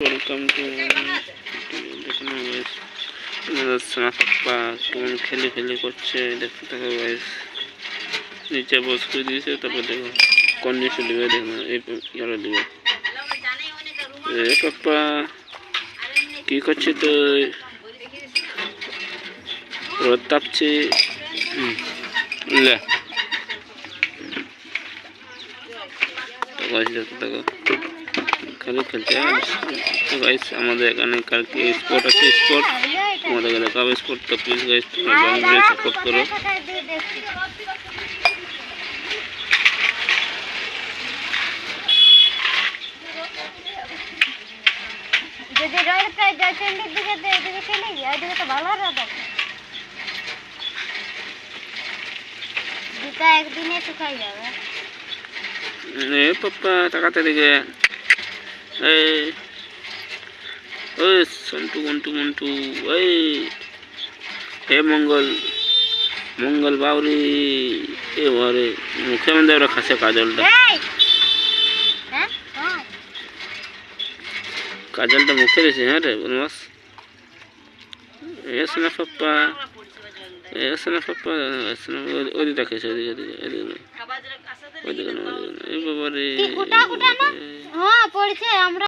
Welcome খেলে খেলে করছে, দেখতে থাকো গাইস নিচে বস করে দিয়েছে, তারপর দেখো কন্ডিশন দিবে, দেখো ইয়ারো দিবে। এ পাপ্পা, কি করছে তুই? রোদ তাপছে। লে। তো দেখতে থাকো খেলে খেলতে তো গাইস আমাদের এখানে কালকে স্পোর্ট আছে স্পোর্ট আমাদের এখানে কাবে স্পোর্ট তো প্লিজ গাইস তোমরা সাপোর্ট করো। যদি রোড প্রায় জয়চন্ডীর দিকে তো এদিকে চলে গিয়ে ওইদিকে তো ভালো রোদ আছে জুতা একদিনে শুকাই যাবে। এ পাপ্পা তাকাতে দিকে এই ওই সন্টু মন্টু মন্টু ওই হে মঙ্গল মঙ্গল বাউরি এ বারে মুখে মধ্যে ওরা খাসে কাজলটা এই! হ্যাঁ হ্যাঁ কাজলটা মুখে দিয়েছে হ্যাঁ রে বনবাস এস না পাপ্পা এস না পাপ্পা এস না ওদিকে দেখেছে ওদিকে ওদিকে। ওদিকে ওদিকে নয়। এই বাবা রে কি গোটা গোটা না হ্যাঁ পড়ছে আমরা